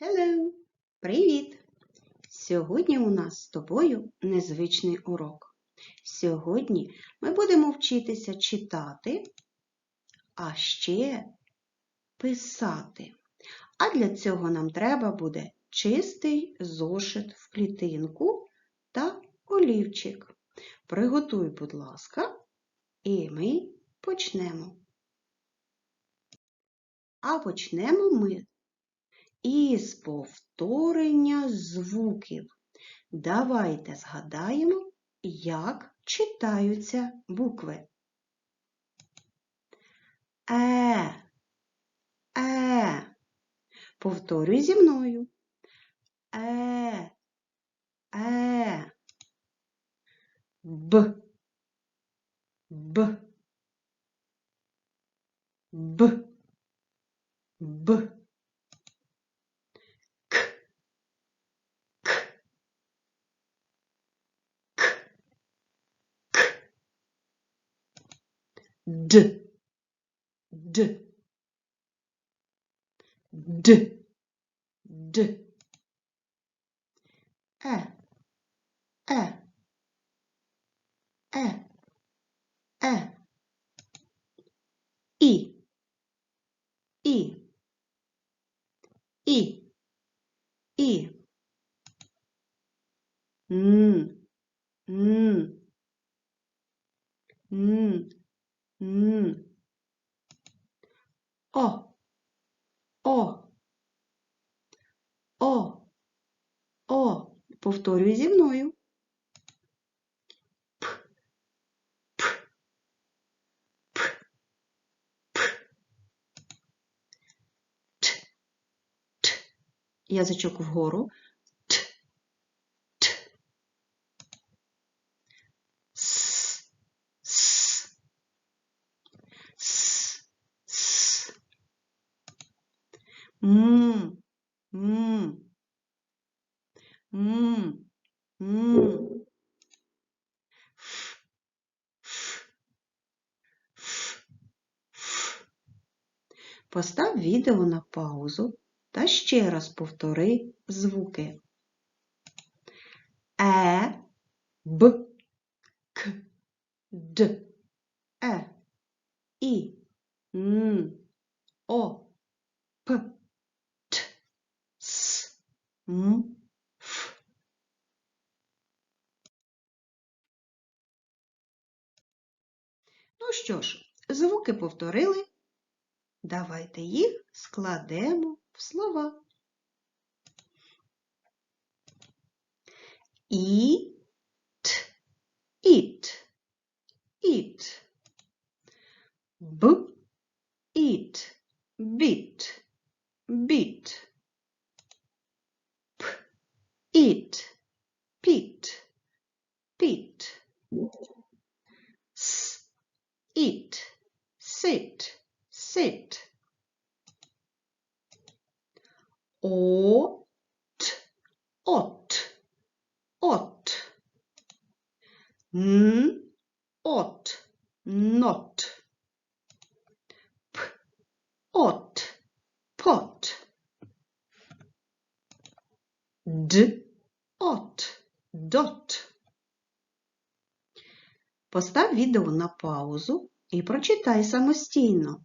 Hello! Привіт! Сьогодні у нас з тобою незвичний урок. Сьогодні ми будемо вчитися читати, а ще писати. А для цього нам треба буде чистий зошит в клітинку та олівчик. Приготуй, будь ласка, і ми почнемо. А почнемо ми із повторення звуків. Давайте згадаємо, як читаються букви. Е, е. Повторюй зі мною. Е, е. Б, Б, Б, Б. Д, Д, Д, Д. Е, Е, Е, Е. І, І, І, І. Н, Н, Н. Н. О. О. О. О. Повторюй зі мною. П. П. П. П. Т. Т. Язичок вгору. М, м, м, м. Ф, ф, ф, ф. Постав відео на паузу та ще раз повтори звуки. Е, Б, К, Д, Е. І, Н, О, П, М, Ф. Ну що ж, звуки повторили. Давайте їх складемо в слова. І, т, іт, іт. B, eat, beat, beat. eat, peat. Відео на паузу і прочитай самостійно.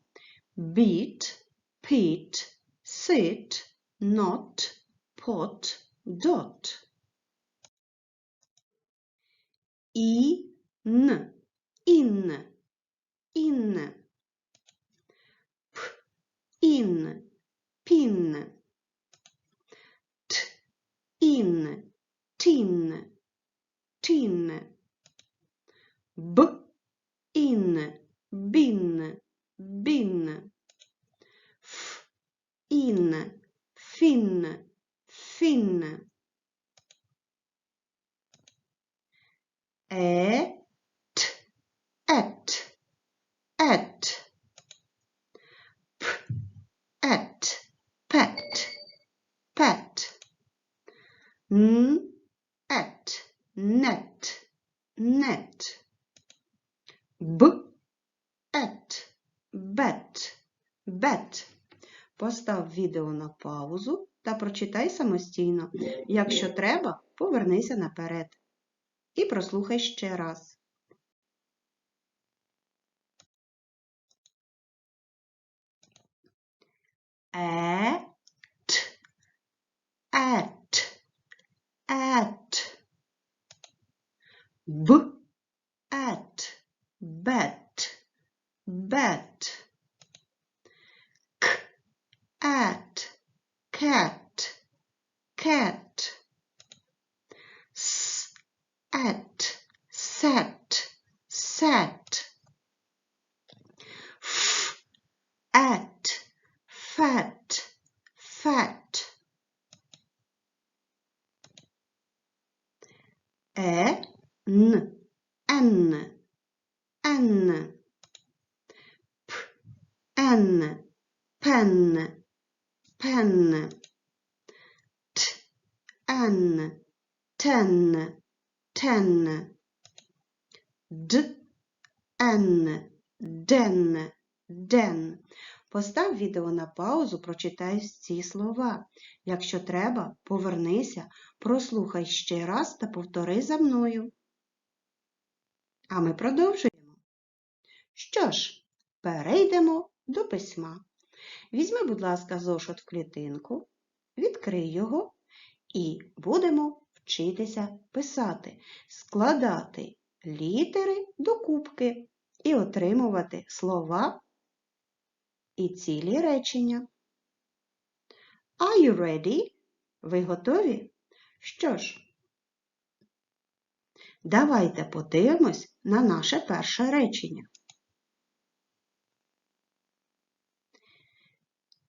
Beat, pit, sit, not, pot, dot. І, н, ін, ін. ін, пін, т, ін, тін, тін, б, ін, бін, бін, ф, ін, фін, фін. Е, т, ет, ет. at, pet, pet. N, at, net, net. B, at, bet, bet. Постав постав відео на паузу та прочитай самостійно. Якщо треба, повернися наперед. І прослухай ще раз. At, at, at. B, at, bet, bet. At, cat, cat. S, at, set, set. D, n, den, den. Постав відео на паузу, прочитай ці слова. Якщо треба, повернися, прослухай ще раз та повтори за мною. А ми продовжуємо. Що ж, перейдемо до письма. Візьми, будь ласка, зошит в клітинку, відкрий його і будемо вчитися писати, складати літери до кубки і отримувати слова і цілі речення. Are you ready? Ви готові? Що ж, давайте подивимось на наше перше речення.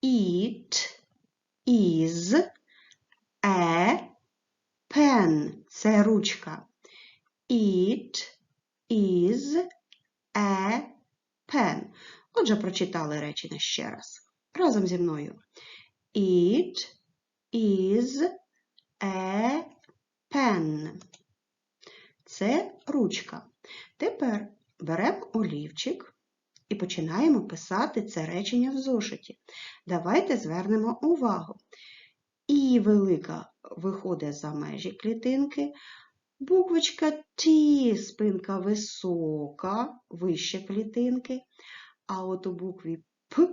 It is a pen. Це ручка. It is a pen. Отже, прочитали речення ще раз. Разом зі мною. It is a pen. Це ручка. Тепер беремо олівчик і починаємо писати це речення в зошиті. Давайте звернемо увагу. І велика виходить за межі клітинки. Буквочка Т, спинка висока, вище клітинки. А от у букві П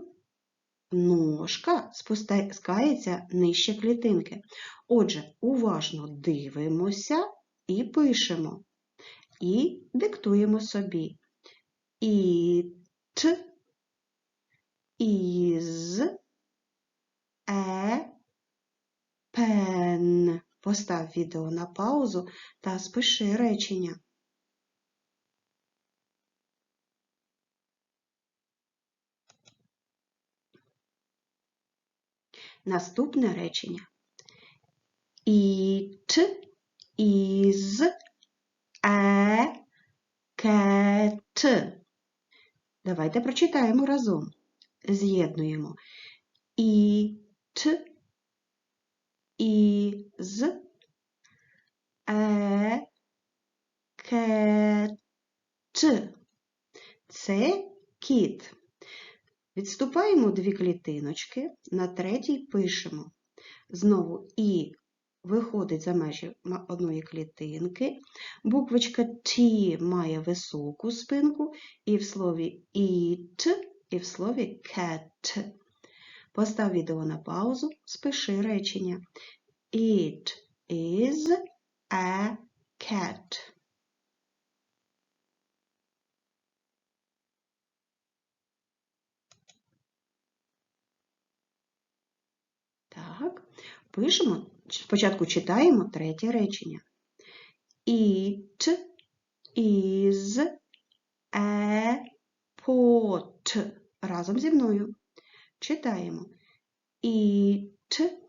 ножка спускається нижче клітинки. Отже, уважно дивимося і пишемо. І диктуємо собі. It is a pen. Постав відео на паузу та спиши речення. Наступне речення. It is a cat. Давайте прочитаємо разом. З'єднуємо. It is a cat. Це кіт. Відступаємо дві клітиночки, на третій пишемо. Знову І виходить за межі одної клітинки. Буквочка Т має високу спинку, і в слові eat, і в слові cat. Постав відео на паузу, спиши речення. It is a cat. Так, пишемо, спочатку читаємо третє речення. It is a pot. Разом зі мною. Читаємо. It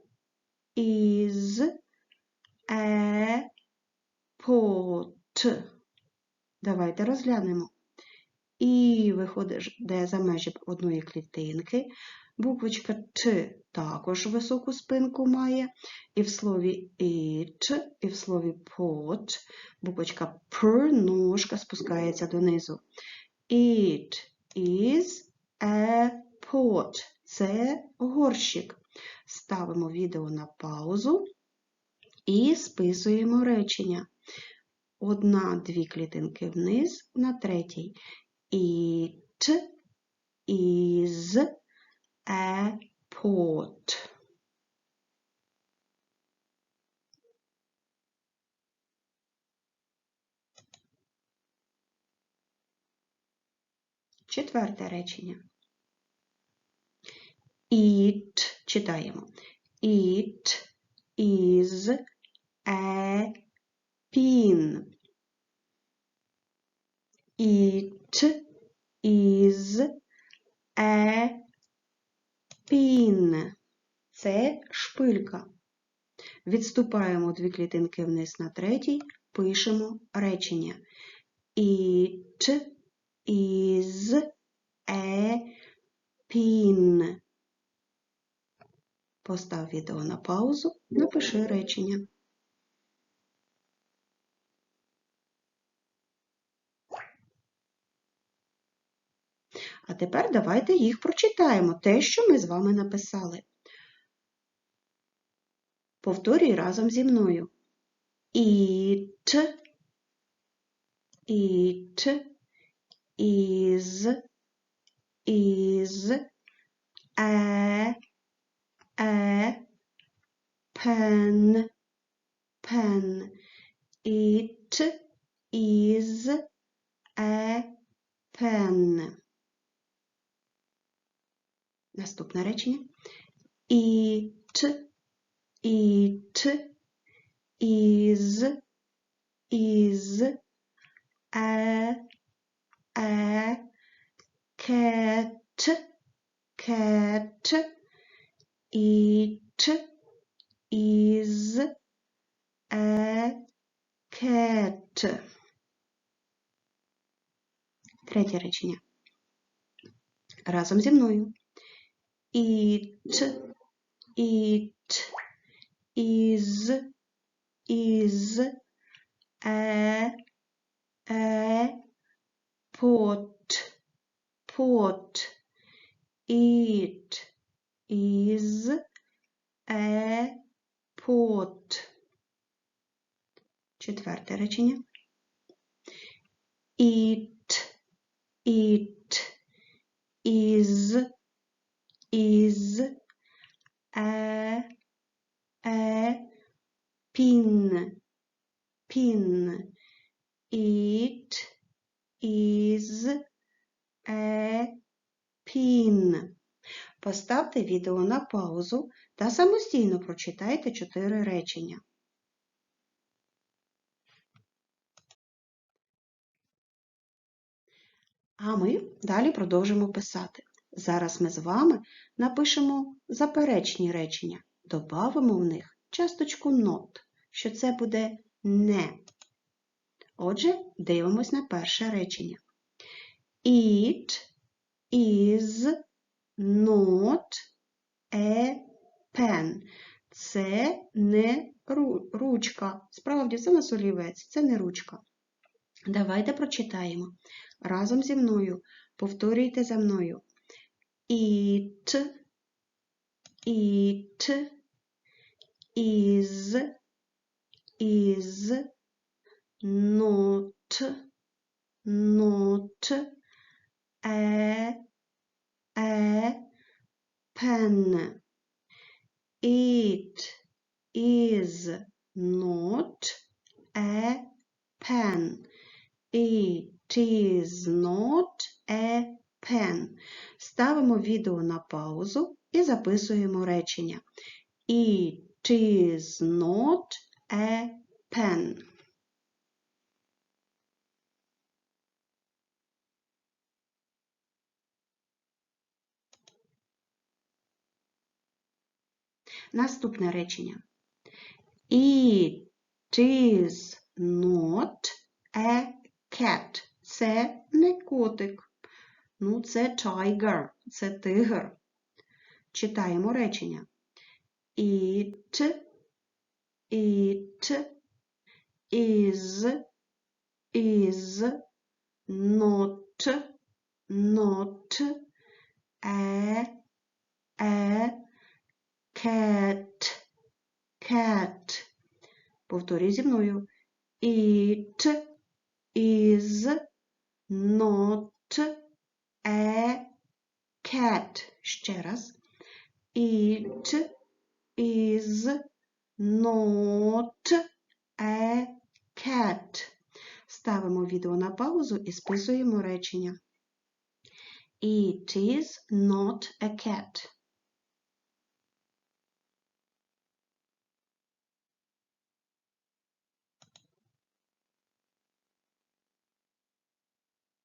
is a pot. Давайте розглянемо. І виходить, де за межі одної клітинки. Буквочка Т також високу спинку має. І в слові it, і в слові pot буквочка П ножка спускається донизу. It is a pot. це горщик. Ставимо відео на паузу і списуємо речення. Одна-дві клітинки вниз на третій. It is a pot. Четверте речення. It читаємо. It is a pin. It is a pin. Це шпилька. Відступаємо дві клітинки вниз на третій, пишемо речення. It is a pin. Постав відео на паузу, напиши речення. А тепер давайте їх прочитаємо, те, що ми з вами написали. Повторюй разом зі мною. It, it is, is, a, a, pen, pen. It is a pen. Наступне речення. It, it is, is a, a cat, cat. It is a cat. Третє речення. Разом зі мною. It, it is, is a, a pot, pot. It is a pot. Четверте речення. It, it is, is a, a pin, pin. It is a pin. Поставте відео на паузу та самостійно прочитайте чотири речення. А ми далі продовжимо писати. Зараз ми з вами напишемо заперечні речення, добавимо в них часточку not, що це буде не. Отже, дивимось на перше речення. It is not a pen. Це не ручка. Справді, це не солівець, це не ручка. Давайте прочитаємо. Разом зі мною. Повторюйте за мною. It, it is, is not, not a pen. It is not a pen. It is not a pen. Ставимо відео на паузу і записуємо речення. It is not a pen. Наступне речення. It is not a cat. Це не котик. Ну, це tiger, це тигр. Читаємо речення. It, it is, is not, not a cat. cat. Повторюй зі мною. It is not a cat. Ще раз. It is not a cat. Ставимо відео на паузу і списуємо речення. It is not a cat.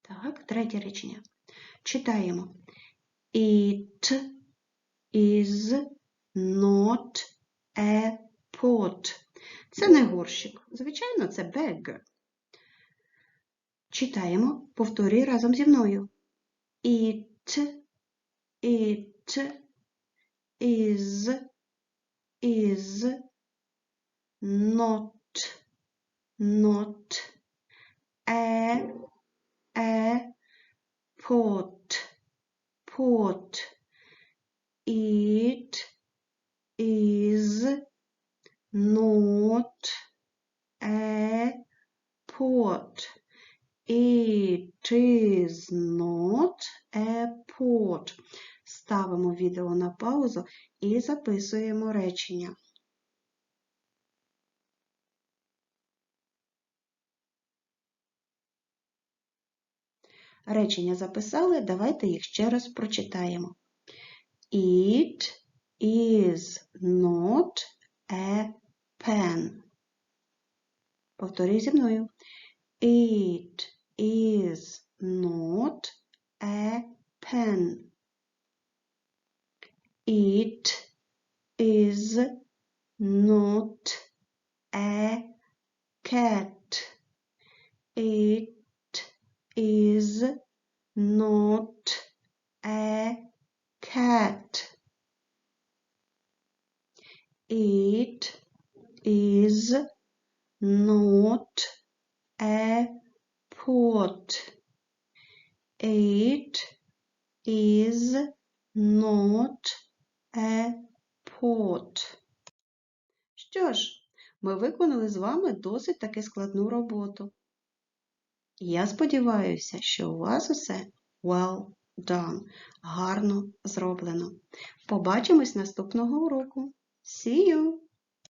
Так, третє речення. Читаємо. It is not a pot. Це не горщик. Звичайно, це bag. Читаємо, повторюй разом зі мною. It, it is, is not, not a, a pot, pot. It is not a pot. It is not a pot. Ставимо відео на паузу і записуємо речення. Речення записали, давайте їх ще раз прочитаємо. It is not a pen. Повторюй зі мною. It is not a pen. It is not a cat. It is not a cat. It is not a pot. It is not a pot. Що ж, ми виконали з вами досить таки складну роботу. Я сподіваюся, що у вас усе well done, гарно зроблено. Побачимось наступного уроку. See you!